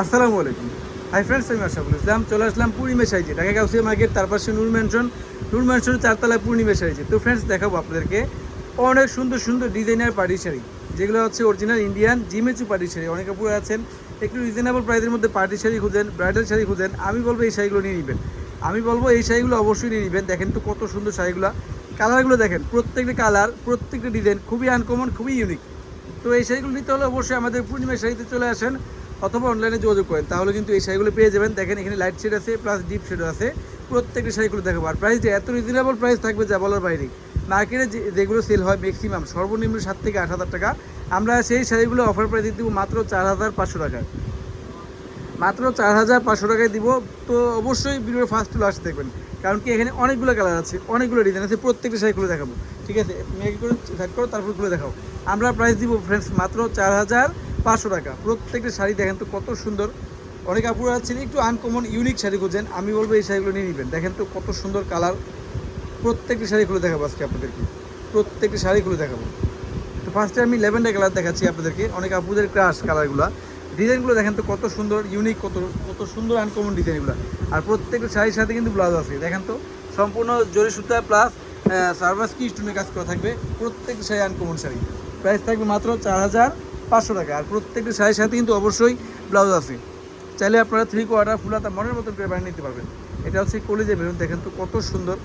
আসসালামু আলাইকুম। Hi friends আমি আশাফুল ইসলাম। চলে আসলাম পূর্ণিমা সাইজে, ঢাকা গাউসিয়া মার্কেট, তার পাশে নূর ম্যানশন নূর ম্যানশনের চারতলায় পূর্ণিমা সাইজে। তো ফ্রেন্ডস দেখাবো আপনাদেরকে অনেক সুন্দর সুন্দর ডিজাইনার পার্টি শাড়ি। যেগুলো হচ্ছে অরিজিনাল ইন্ডিয়ান জিমেচু পার্টি শাড়ি। অনেক আপুরা আছেন, একটু রিজনেবল প্রাইসের মধ্যে পার্টি শাড়ি খুঁজেন ব্রাইডাল শাড়ি খুঁজেন। আমি বলব এই শাড়িগুলো নিয়ে নেবেন। আমি বলব এই শাড়িগুলো অবশ্যই নিয়ে নেবেন। দেখেন তো কত সুন্দর শাড়িগুলো। কালারগুলো দেখেন, প্রত্যেকটা কালার প্রত্যেকটা ডিজাইন খুবই আনকমন খুবই ইউনিক তো এই শাড়িগুলো নিতে হলে অবশ্যই আমাদের পূর্ণিমা শাড়িতে চলে আসেন। অথবা অনলাইনে যোগাযোগ করেন, তাহলে কিন্তু এই শাড়িগুলো পেয়ে যাবেন। দেখেন এখানে লাইট শেড আছে প্লাস ডিপ শেডও আছে। প্রত্যেকটা শাড়িগুলো দেখাবো। আর প্রাইসটা এত রিজনেবল প্রাইস থাকবে যা বলার বাইরে। মার্কেটে যেগুলো সেল হয় ম্যাক্সিমাম সর্বনিম্ন সাত থেকে আট হাজার টাকা। আমরা সেই শাড়িগুলো অফার প্রাইসে দিব মাত্র চার হাজার পাঁচশো টাকা মাত্র চার হাজার পাঁচশো টাকায় দিব। তো অবশ্যই ভিডিও ফার্স্ট টু লাস্ট দেখবেন। কারণ কি এখানে অনেকগুলো কালার আছে, অনেকগুলো ডিজাইন আছে, প্রত্যেকটা শাড়ি খুলে দেখাবো। ঠিক আছে? মেয়ে করে সেট করো, তারপর খুলে দেখাও। আমরা প্রাইস দিব ফ্রেন্ডস মাত্র চার হাজার পাঁচশো টাকা। প্রত্যেকটা শাড়ি দেখেন তো কত সুন্দর। অনেক আপুরা আছেন, একটু আনকমন ইউনিক শাড়ি খুঁজেন আমি বলব এই শাড়িগুলো নিয়ে নেবেন। দেখেন তো কত সুন্দর কালার প্রত্যেকটা শাড়ি খুলে দেখাবো আজকে আপনাদেরকে। প্রত্যেকটা শাড়ি খুলে দেখাবো। তো ফার্স্টে আমি লেভেন্ডার কালার দেখাচ্ছি আপনাদেরকে। অনেক আপুদের ক্রাশ কালারগুলো ডিজাইনগুলো দেখেন তো কত সুন্দর ইউনিক কত কত সুন্দর আনকমন ডিজাইনগুলো আর প্রত্যেকটা শাড়ির সাথে কিন্তু ব্লাউজ আছে। দেখেন তো, সম্পূর্ণ জরি সুতা প্লাস সার্ভাস কি স্টোনের কাজ করা থাকবে। প্রত্যেকটা শাড়ি আনকমন শাড়ি। প্রাইস থাকবে মাত্র চার হাজার পাঁচশো টাকা। আর প্রত্যেকটি শাড়ির সাথে কিন্তু অবশ্যই ব্লাউজ আছে। চাইলে আপনারা থ্রি কোয়ার্টার ফুলাতা মনের মতন করে বানিয়ে নিতে পারবেন। এটা হচ্ছে কলেজে মেরুন দেখেন তো কত সুন্দর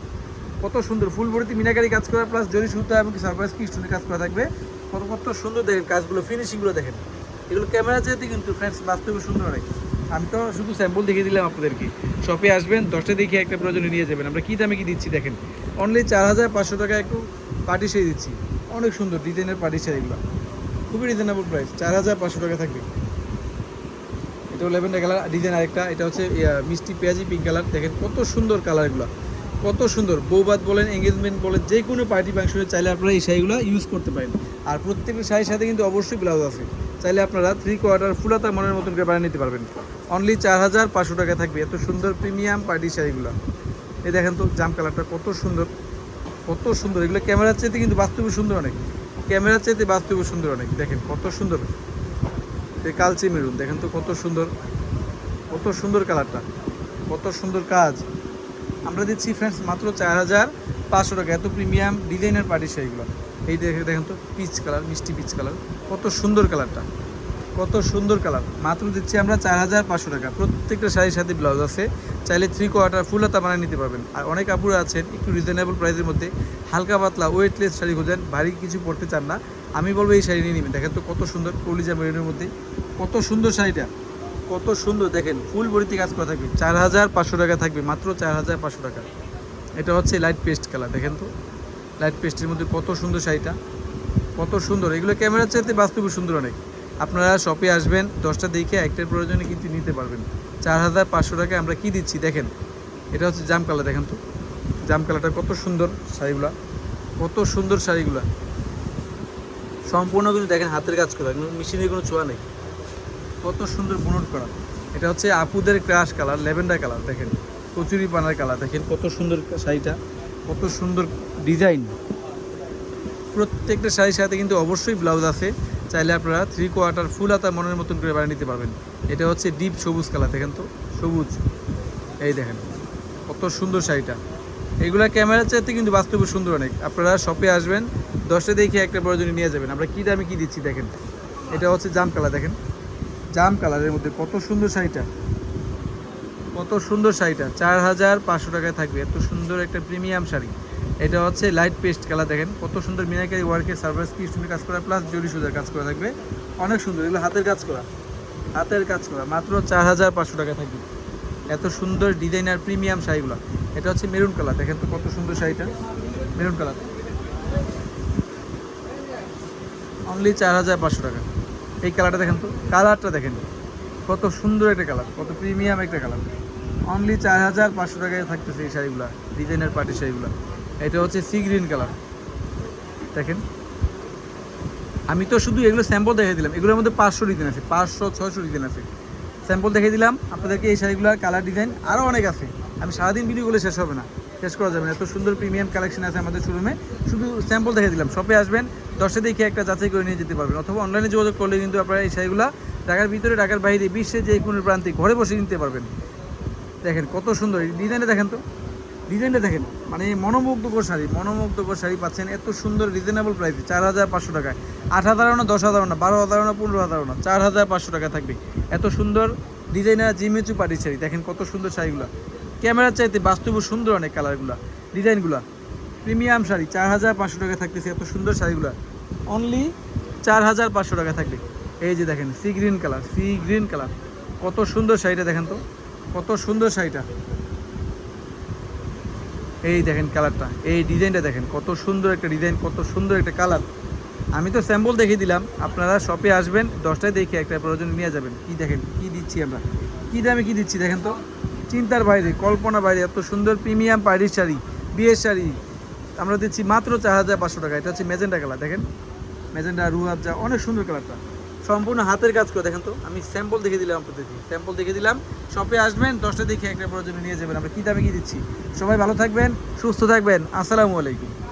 কত সুন্দর। ফুল ভরিতে মিনাকারি কাজ করা প্লাস জরি সুতা এবং সারপ্রাইজ কি স্টোনের কাজ করা থাকবে। কত কত সুন্দর দেখেন কাজগুলো ফিনিশিংগুলো দেখেন। এগুলো ক্যামেরা যেতে কিন্তু ফ্রেন্ডস বাস্তবে সুন্দর অনেক। আমি তো শুধু স্যাম্পল দেখিয়ে দিলাম আপনাদেরকে। শপে আসবেন, দশটা দেখে একটা প্রয়োজনে নিয়ে যাবেন। আমরা কী দামে কি দিচ্ছি দেখেন। অনলি চার হাজার পাঁচশো টাকা একটু পার্টি শাড়ি দিচ্ছি। অনেক সুন্দর ডিজাইনের পার্টি শাড়িগুলো খুবই রিজনেবল প্রাইস চার হাজার পাঁচশো টাকা থাকবে। এটা লেভেন্ডার কালার ডিজাইন আরেকটা, এটা হচ্ছে মিষ্টি পেঁয়াজি পিঙ্ক কালার দেখেন কত সুন্দর কালারগুলো কত সুন্দর। বৌবাদ বলেন এঙ্গেজমেন্ট বলেন, যে কোনো পার্টি ফাংশনে চাইলে আপনারা এই শাড়িগুলো ইউজ করতে পারেন। আর প্রত্যেকটা শাড়ির সাথে কিন্তু অবশ্যই ব্লাউজ আছে। চাইলে আপনারা থ্রি কোয়ার্টার ফুলাতা মনের মতন করে বানিয়ে নিতে পারবেন। অনলি চার হাজার পাঁচশো টাকা থাকবে। এত সুন্দর প্রিমিয়াম পার্টি শাড়িগুলো। এই দেখেন তো, জাম কালারটা কত সুন্দর কত সুন্দর। এগুলো ক্যামেরার চাইতে কিন্তু বাস্তবে সুন্দর অনেক। ক্যামেরার চাইতে বাস্তব সুন্দর অনেক দেখেন, কত সুন্দর। এই কালচে মেরুন, দেখেন তো কত সুন্দর। কত সুন্দর কালারটা, কত সুন্দর কাজ। আমরা দিচ্ছি ফ্রেন্ডস মাত্র চার হাজার পাঁচশো টাকা। এত প্রিমিয়াম ডিজাইনের পার্টি সেইগুলো এই দেখে দেখেন তো পিচ কালার মিষ্টি পিচ কালার কত সুন্দর কালারটা। কত সুন্দর কালার। মাত্র দিচ্ছি আমরা চার হাজার পাঁচশো টাকা। প্রত্যেকটা শাড়ির সাথে ব্লাউজ আছে। চাইলে থ্রি কোয়ার্টার ফুল হাতা বানিয়ে নিতে পারবেন। আর অনেক আপুরা আছেন, একটু রিজনেবল প্রাইসের মধ্যে। হালকা পাতলা ওয়েটলেস শাড়ি খোঁজেন, ভারী কিছু পরতে চান না। আমি বলব এই শাড়ি নিয়ে নেবেন। দেখেন তো কত সুন্দর কলিজা মেরুনের মধ্যে। কত সুন্দর শাড়িটা। কত সুন্দর। দেখেন ফুল বড়িতে কাজ করা থাকবে। চার হাজার পাঁচশো টাকা থাকবে, মাত্র চার হাজার পাঁচশো টাকা। এটা হচ্ছে লাইট পেস্ট কালার দেখেন তো। লাইট পেস্টের মধ্যে কত সুন্দর শাড়িটা। কত সুন্দর। এগুলো ক্যামেরার চাইতে বাস্তবে সুন্দর অনেক। আপনারা শপে আসবেন, দশটা দেখে একটার প্রয়োজনে কিন্তু নিতে পারবেন। চার হাজার পাঁচশো টাকায় আমরা কি দিচ্ছি দেখেন। এটা হচ্ছে জাম কালার, দেখেন তো। জাম কালারটা কত সুন্দর শাড়িগুলা। কত সুন্দর শাড়িগুলা। সম্পূর্ণ কিন্তু দেখেন হাতের কাজ করা মেশিনের কোনো ছোঁয়া নেই। কত সুন্দর বুনট করা। এটা হচ্ছে আপুদের ক্রাশ কালার ল্যাভেন্ডার কালার দেখেন। কচুরি পানার কালার দেখেন কত সুন্দর শাড়িটা, কত সুন্দর ডিজাইন প্রত্যেকটা শাড়ির সাথে কিন্তু অবশ্যই ব্লাউজ আছে। চাইলে আপনারা থ্রি কোয়ার্টার ফুল হাতা মনের মতন করে বানিয়ে নিতে পারবেন। এটা হচ্ছে ডিপ সবুজ কালার, দেখেন তো? সবুজ। এই দেখেন, কত সুন্দর শাড়িটা। এগুলো ক্যামেরার চাইতে কিন্তু বাস্তবে সুন্দর অনেক। আপনারা শপে আসবেন, দশটা দেখে একটা প্রয়োজনে নিয়ে যাবেন। আমরা কী দামে কী দিচ্ছি দেখেন। এটা হচ্ছে জাম কালার, দেখেন। জাম কালারের মধ্যে কত সুন্দর শাড়িটা। কত সুন্দর শাড়িটা। চার হাজার পাঁচশো টাকায় থাকবে। এত সুন্দর একটা প্রিমিয়াম শাড়ি। এটা হচ্ছে লাইট পেস্ট কালার, দেখেন। কত সুন্দর মিনাকারি ওয়ার্কের সার্ভাইস কি কাজ করা প্লাস জরি সুদের কাজ করা থাকবে। অনেক সুন্দর, এগুলো হাতের কাজ করা। হাতের কাজ করা, মাত্র চার হাজার পাঁচশো টাকা থাকবে। এত সুন্দর ডিজাইনার প্রিমিয়াম শাড়িগুলো। এটা হচ্ছে মেরুন কালার দেখেন তো কত সুন্দর শাড়িটা। মেরুন কালার অনলি চার হাজার পাঁচশো টাকা। এই কালারটা দেখেন তো কালারটা দেখেন। কত সুন্দর একটা কালার কত প্রিমিয়াম একটা কালার অনলি চার হাজার পাঁচশো টাকায় থাকতেছে এই শাড়িগুলো ডিজাইনার পার্টি শাড়িগুলো। এটা হচ্ছে সি গ্রিন কালার দেখেন। আমি তো শুধু এগুলো স্যাম্পল দেখে দিলাম। এগুলোর মধ্যে পাঁচশো ডিজাইন আছে। পাঁচশো, ছয়শো ডিজাইন আছে। স্যাম্পল দেখে দিলাম। আপনাদেরকে এই শাড়িগুলোর কালার ডিজাইন আরও অনেক আছে। আমি সারাদিন ভিডিওগুলো শেষ হবে না। শেষ করা যাবে না। এত সুন্দর প্রিমিয়াম কালেকশন আছে আমাদের শোরুমে শুধু স্যাম্পল দেখে দিলাম। শপে আসবেন দশটা দেখে একটা যাচাই করে নিয়ে যেতে পারবেন। অথবা অনলাইনে যোগাযোগ করলে কিন্তু আপনারা এই শাড়িগুলো ঢাকার ভিতরে, ঢাকার বাইরে, বিশ্বের যে কোনো প্রান্তে ঘরে বসে নিতে পারবেন। দেখেন কত সুন্দর। ডিজাইনে দেখেন তো। ডিজাইনটা দেখেন মানে মনোমুগ্ধকর শাড়ি মনোমুগ্ধকর শাড়ি পাচ্ছেন এত সুন্দর রিজনেবল প্রাইসে চার হাজার পাঁচশো টাকায়। আট হাজার না দশ হাজার না বারো হাজার না পনেরো হাজার না চার হাজার পাঁচশো টাকা থাকবে। এত সুন্দর ডিজাইনার জিমেচু পাটি শাড়ি, দেখেন কত সুন্দর শাড়িগুলো। ক্যামেরার চাইতে বাস্তব সুন্দর অনেক কালারগুলো, ডিজাইনগুলো। প্রিমিয়াম শাড়ি, চার হাজার পাঁচশো টাকা থাকতেছে এত সুন্দর শাড়িগুলো। অনলি চার হাজার পাঁচশো টাকা থাকবে। এই যে দেখেন sea green colour sea green colour কত সুন্দর শাড়িটা দেখেন তো, কত সুন্দর শাড়িটা। এই দেখেন কালারটা, এই ডিজাইনটা দেখেন, কত সুন্দর একটা ডিজাইন, কত সুন্দর একটা কালার। আমি তো স্যাম্পল দেখিয়ে দিলাম, আপনারা শপে আসবেন, দশটায় দেখে একটা প্রয়োজন নিয়ে যাবেন। কি দেখেন, কি দিচ্ছি আমরা? কি দামে কি দিচ্ছি দেখেন তো? চিন্তার বাইরে, কল্পনা বাইরে, এত সুন্দর প্রিমিয়াম পাড়ির শাড়ি, বিয়ের শাড়ি। আমরা দিচ্ছি মাত্র চার হাজার পাঁচশো টাকা, এটা হচ্ছে মেজেন্টা কালার দেখেন? মেজেন্টা রুহাবজা অনেক সুন্দর কালারটা সম্পূর্ণ হাতের কাজ করে, দেখেন তো, আমি স্যাম্পল দেখে দিলাম প্রতিদিন স্যাম্পল দেখে দিলাম শপে আসবেন দশটা দেখে একটা প্রয়োজনে নিয়ে যাবেন। আমরা কী দামে কী দিচ্ছি? সবাই ভালো থাকবেন, সুস্থ থাকবেন। আসসালামু আলাইকুম।